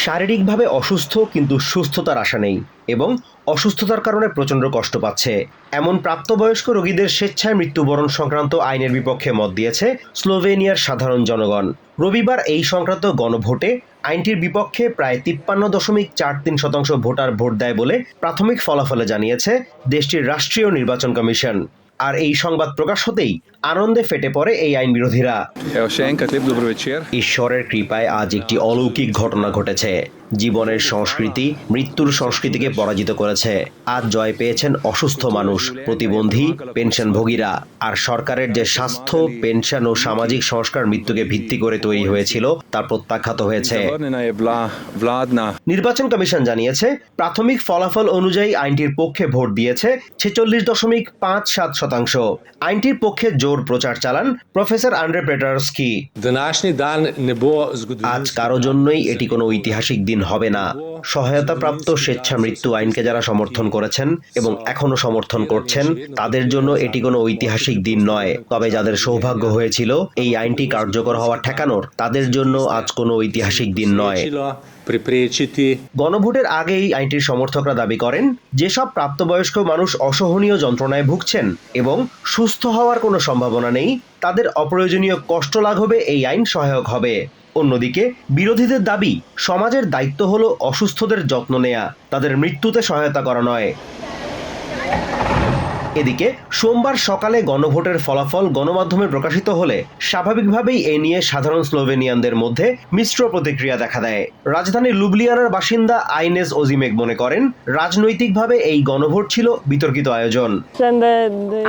শারীরিকভাবে অসুস্থ কিন্তু সুস্থতার আশা নেই এবং অসুস্থতার কারণে প্রচণ্ড কষ্ট পাচ্ছে। এমন প্রাপ্তবয়স্ক রোগীদের স্বেচ্ছায় মৃত্যুবরণ সংক্রান্ত আইনের বিপক্ষে মত দিয়েছে স্লোভেনিয়ার সাধারণ জনগণ। রবিবার এই সংক্রান্ত গণভোটে আইনটির বিপক্ষে প্রায় তিপ্পান্ন দশমিক চার তিন শতাংশ ভোটার ভোট দেয় বলে প্রাথমিক ফলাফলে জানিয়েছে দেশটির রাষ্ট্রীয় নির্বাচন কমিশন। আর এই সংবাদ প্রকাশ হতেই আনন্দে ফেটে পড়ে এই আইন বিরোধীরা večer. ঈশ্বরের কৃপায় আজ একটি অলৌকিক ঘটনা ঘটেছে জীবনের সংস্কৃতি মৃত্যুর সংস্কৃতিকে পরাজিত করেছে। আজ জয় পেয়েছেন অসুস্থ মানুষ প্রতিবন্ধী পেনশনভোগীরা। আর সরকারের যে স্বাস্থ্য পেনশন ও সামাজিক সংস্কার মৃত্যুকে ভিত্তি করে তৈরি হয়েছিল তা প্রত্যাখ্যাত হয়েছে। নির্বাচন কমিশন জানিয়েছে প্রাথমিক ফলাফল অনুযায়ী আইনটির পক্ষে ভোট দিয়েছে ছেচল্লিশ দশমিক পাঁচ সাত শতাংশ। আইনটির পক্ষে জোর প্রচার চালান প্রফেসর আন্ড্রে পেটারস্কি. আজ কারও জন্যই এটি কোনো ঐতিহাসিক দিন হবে না। সহায়তাপ্রাপ্ত স্বেচ্ছা মৃত্যু আইনকে যারা সমর্থন করেছেন এবং এখনও সমর্থন করছেন, তাদের জন্য এটি কোনো ঐতিহাসিক দিন নয়। তবে যাদের সৌভাগ্য হয়েছিল, এই আইনটি কার্যকর হওয়া ঠেকানোর, তাদের জন্য আজ কোনো ঐতিহাসিক দিন নয়। গণভোটের আগেই আইনটির সমর্থকরা দাবি করেন, যেসব প্রাপ্তবয়স্ক মানুষ অসহনীয় যন্ত্রণায় ভুগছেন এবং সুস্থ হওয়ার কোনো সম্ভাবনা নেই, তাদের অপ্রয়োজনীয় কষ্ট লাঘবে, এই আইন সহায়ক হবে। অন্যদিকে বিরোধীদের দাবি সমাজের দায়িত্ব হল অসুস্থদের যত্ন নেয়া তাদের মৃত্যুতে সহায়তা করা নয়। এদিকে, সোমবার সকালে গণভোটের ফলাফল গণমাধ্যমে প্রকাশিত হলে স্বাভাবিকভাবেই এ নিয়ে সাধারণ স্লোভেনিয়ানদের মধ্যে মিশ্র প্রতিক্রিয়া দেখা দেয়। রাজধানী লুবলিয়ানার বাসিন্দা আইনেস ওজিমেক মনে করেন, রাজনৈতিকভাবে এই গণভোট ছিল বিতর্কিত আয়োজন।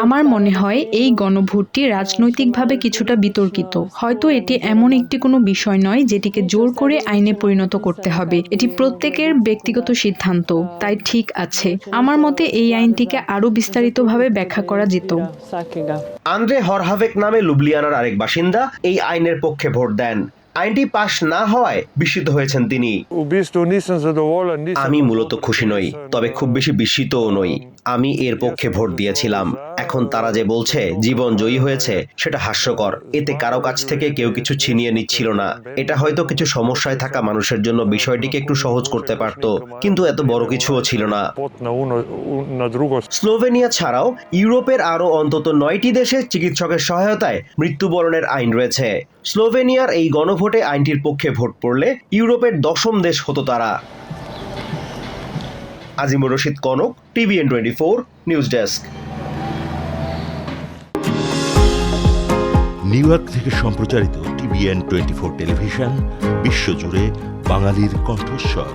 আমার মনে হয় এই গণভোটটি রাজনৈতিকভাবে কিছুটা বিতর্কিত। হয়তো এটি এমন একটি কোনো বিষয় নয় যেটিকে জোর করে আইনে পরিণত করতে হবে। এটি প্রত্যেকের ব্যক্তিগত সিদ্ধান্ত, তাই ঠিক আছে। আমার মতে এই আইনটিকে আরও বিস্তারিতভাবে ব্যাখ্যা করা যেত। আন্দ্রে হরহাভেক নামে লুবলিয়ানার আরেক বাসিন্দা এই আইনের পক্ষে ভোট দেন। আইনটি পাশ না হওয়ায় বিস্মিত হয়েছেন তিনি. আমি মূলত খুশি নই, তবে খুব বেশি বিস্মিতও নই। আমি এর পক্ষে ভোট দিয়েছিলাম। এখন তারা যে বলছে, জীবন জয়ী হয়েছে, সেটা হাস্যকর। এতে কারও কাছ থেকে কেউ কিছু ছিনিয়ে নিচ্ছিল না। এটা হয়তো কিছু সমস্যায় থাকা মানুষের জন্য বিষয়টিকে একটু সহজ করতে পারতো, কিন্তু এত বড় কিছুও ছিল না। স্লোভেনিয়া ছাড়াও ইউরোপের আরও অন্তত নয়টি দেশে চিকিৎসকের সহায়তায় মৃত্যুবরণের আইন রয়েছে। স্লোভেনিয়ার এই গণভোটে আইনটির পক্ষে ভোট পড়লে ইউরোপের দশম দেশ হতো তারা। Azimur Rashid Kanak, TVN twenty four, news desk. New York থেকে সম্প্রচারিত টিভিএন টোয়েন্টি ফোর টেলিভিশন, বিশ্বজুড়ে বাঙালির কণ্ঠস্বর।